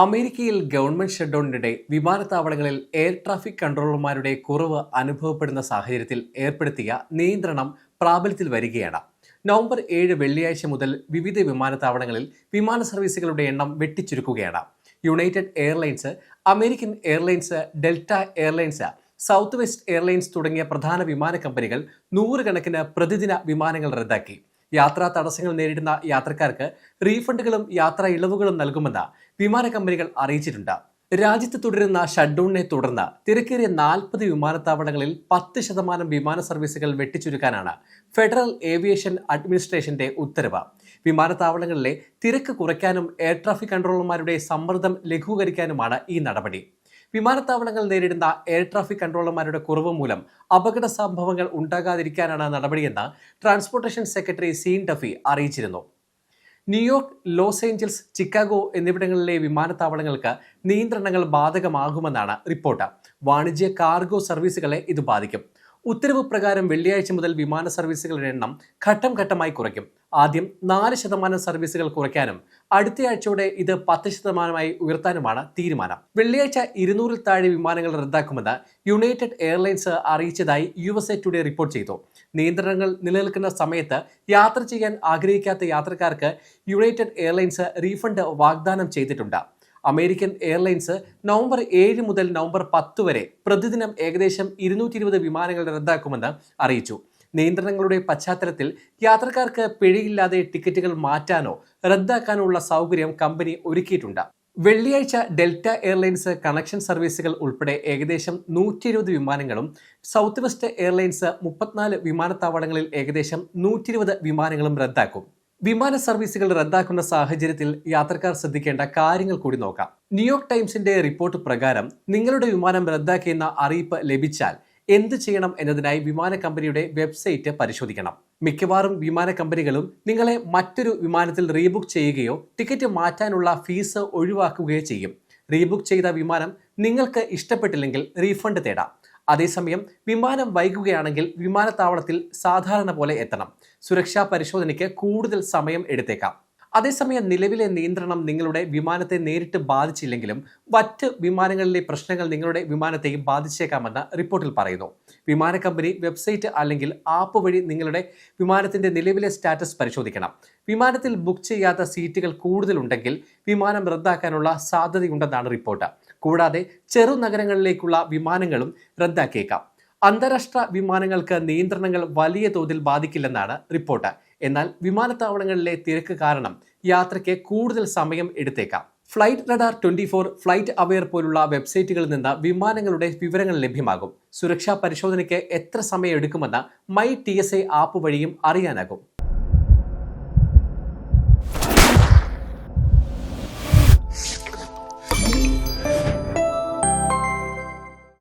അമേരിക്കയിൽ ഗവൺമെന്റ് ഷട്ട്ഡൌണിനിടെ വിമാനത്താവളങ്ങളിൽ air traffic കൺട്രോളർമാരുടെ കുറവ് അനുഭവപ്പെടുന്ന സാഹചര്യത്തിൽ ഏർപ്പെടുത്തിയ നിയന്ത്രണം പ്രാബല്യത്തിൽ വരികയാണ്. നവംബർ ഏഴ് വെള്ളിയാഴ്ച മുതൽ വിവിധ വിമാനത്താവളങ്ങളിൽ വിമാന സർവീസുകളുടെ എണ്ണം വെട്ടിച്ചുരുക്കുകയാണ്. United Airlines American Airlines Delta Airlines South West Airlines തുടങ്ങിയ പ്രധാന വിമാന കമ്പനികൾ നൂറുകണക്കിന് പ്രതിദിന വിമാനങ്ങൾ റദ്ദാക്കി. യാത്രാ തടസ്സങ്ങൾ നേരിടുന്ന യാത്രക്കാർക്ക് റീഫണ്ടുകളും യാത്ര ഇളവുകളും നൽകുമെന്ന് വിമാന കമ്പനികൾ അറിയിച്ചിട്ടുണ്ട്. രാജ്യത്ത് തുടരുന്ന ഷട്ട്ഡൌണിനെ തുടർന്ന് തിരക്കേറിയ നാൽപ്പത് വിമാനത്താവളങ്ങളിൽ പത്ത് ശതമാനം വിമാന സർവീസുകൾ വെട്ടിച്ചുരുക്കാനാണ് ഫെഡറൽ ഏവിയേഷൻ അഡ്മിനിസ്ട്രേഷന്റെ ഉത്തരവ്. വിമാനത്താവളങ്ങളിലെ തിരക്ക് കുറയ്ക്കാനും എയർ ട്രാഫിക് കൺട്രോളർമാരുടെ സമ്മർദ്ദം ലഘൂകരിക്കാനുമാണ് ഈ നടപടി. വിമാനത്താവളങ്ങൾ നേരിടുന്ന എയർ ട്രാഫിക് കൺട്രോളർമാരുടെ കുറവ് മൂലം അപകട സംഭവങ്ങൾ ഉണ്ടാകാതിരിക്കാനാണ് നടപടിയെന്ന് ട്രാൻസ്പോർട്ടേഷൻ സെക്രട്ടറി സീൻ ഡഫി അറിയിച്ചിരുന്നു. New York Los Angeles Chicago എന്നിവിടങ്ങളിലെ വിമാനത്താവളങ്ങൾക്ക് നിയന്ത്രണങ്ങൾ ബാധകമാകുമെന്നാണ് റിപ്പോർട്ട്. വാണിജ്യ കാർഗോ സർവീസുകളെ ഇത് ബാധിക്കും. ഉത്തരവ് പ്രകാരം വെള്ളിയാഴ്ച മുതൽ വിമാന സർവീസുകളുടെ എണ്ണം ഘട്ടം ഘട്ടമായി കുറയ്ക്കും. ആദ്യം നാല് ശതമാനം സർവീസുകൾ കുറയ്ക്കാനും അടുത്തയാഴ്ചയോടെ ഇത് പത്ത് ശതമാനമായി ഉയർത്താനുമാണ് തീരുമാനം. വെള്ളിയാഴ്ച ഇരുന്നൂറിൽ താഴെ വിമാനങ്ങൾ റദ്ദാക്കുമെന്ന് യുണൈറ്റഡ് എയർലൈൻസ് അറിയിച്ചതായി U S A today report ചെയ്തു. നിയന്ത്രണങ്ങൾ നിലനിൽക്കുന്ന സമയത്ത് യാത്ര ചെയ്യാൻ ആഗ്രഹിക്കാത്ത യാത്രക്കാർക്ക് യുണൈറ്റഡ് എയർലൈൻസ് റീഫണ്ട് വാഗ്ദാനം ചെയ്തിട്ടുണ്ട്. അമേരിക്കൻ എയർലൈൻസ് നവംബർ ഏഴ് മുതൽ നവംബർ പത്ത് വരെ പ്രതിദിനം ഏകദേശം ഇരുന്നൂറ്റി ഇരുപത് വിമാനങ്ങൾ റദ്ദാക്കുമെന്ന് അറിയിച്ചു. നിയന്ത്രണങ്ങളുടെ പശ്ചാത്തലത്തിൽ യാത്രക്കാർക്ക് പിഴയില്ലാതെ ടിക്കറ്റുകൾ മാറ്റാനോ റദ്ദാക്കാനോ ഉള്ള സൗകര്യം കമ്പനി ഒരുക്കിയിട്ടുണ്ട്. വെള്ളിയാഴ്ച ഡെൽറ്റ എയർലൈൻസ് കണക്ഷൻ സർവീസുകൾ ഉൾപ്പെടെ ഏകദേശം നൂറ്റി ഇരുപത് വിമാനങ്ങളും സൗത്ത് വെസ്റ്റ് എയർലൈൻസ് മുപ്പത്തിനാല് വിമാനത്താവളങ്ങളിൽ ഏകദേശം നൂറ്റി വിമാനങ്ങളും റദ്ദാക്കും. വിമാന സർവീസുകൾ റദ്ദാക്കുന്ന സാഹചര്യത്തിൽ യാത്രക്കാർ ശ്രദ്ധിക്കേണ്ട കാര്യങ്ങൾ കൂടി നോക്കാം. ന്യൂയോർക്ക് ടൈംസിന്റെ റിപ്പോർട്ട് പ്രകാരം നിങ്ങളുടെ വിമാനം റദ്ദാക്കിയെന്ന അറിയിപ്പ് ലഭിച്ചാൽ എന്ത് ചെയ്യണം എന്നതിനായി വിമാന കമ്പനിയുടെ വെബ്സൈറ്റ് പരിശോധിക്കണം. മിക്കവാറും വിമാന കമ്പനികളും നിങ്ങളെ മറ്റൊരു വിമാനത്തിൽ റീബുക്ക് ചെയ്യുകയോ ടിക്കറ്റ് മാറ്റാനുള്ള ഫീസ് ഒഴിവാക്കുകയോ ചെയ്യും. റീബുക്ക് ചെയ്ത വിമാനം നിങ്ങൾക്ക് ഇഷ്ടപ്പെട്ടില്ലെങ്കിൽ റീഫണ്ട് തേടാം. അതേസമയം വിമാനം വൈകുകയാണെങ്കിൽ വിമാനത്താവളത്തിൽ സാധാരണ പോലെ എത്തണം. സുരക്ഷാ പരിശോധനയ്ക്ക് കൂടുതൽ സമയം എടുത്തേക്കാം. അതേസമയം നിലവിലെ നിയന്ത്രണം നിങ്ങളുടെ വിമാനത്തെ നേരിട്ട് ബാധിച്ചില്ലെങ്കിലും മറ്റ് വിമാനങ്ങളിലെ പ്രശ്നങ്ങൾ നിങ്ങളുടെ വിമാനത്തെയും ബാധിച്ചേക്കാമെന്ന് റിപ്പോർട്ടിൽ പറയുന്നു. വിമാന കമ്പനി വെബ്സൈറ്റ് അല്ലെങ്കിൽ ആപ്പ് വഴി നിങ്ങളുടെ വിമാനത്തിന്റെ നിലവിലെ സ്റ്റാറ്റസ് പരിശോധിക്കണം. വിമാനത്തിൽ ബുക്ക് ചെയ്യാത്ത സീറ്റുകൾ കൂടുതലുണ്ടെങ്കിൽ വിമാനം റദ്ദാക്കാനുള്ള സാധ്യതയുണ്ടെന്നാണ് റിപ്പോർട്ട്. കൂടാതെ ചെറുനഗരങ്ങളിലേക്കുള്ള വിമാനങ്ങളും റദ്ദാക്കിയേക്കാം. അന്താരാഷ്ട്ര വിമാനങ്ങൾക്ക് നിയന്ത്രണങ്ങൾ വലിയ തോതിൽ ബാധിക്കില്ലെന്നാണ് റിപ്പോർട്ട്. എന്നാൽ വിമാനത്താവളങ്ങളിലെ തിരക്ക് കാരണം യാത്രയ്ക്ക് കൂടുതൽ സമയം എടുത്തേക്കാം. Flight radar twenty four flight aware പോലുള്ള വെബ്സൈറ്റുകളിൽ നിന്ന് വിമാനങ്ങളുടെ വിവരങ്ങൾ ലഭ്യമാകും. സുരക്ഷാ പരിശോധനയ്ക്ക് എത്ര സമയം എടുക്കുമെന്ന് മൈ ടി ആപ്പ് വഴിയും അറിയാനാകും.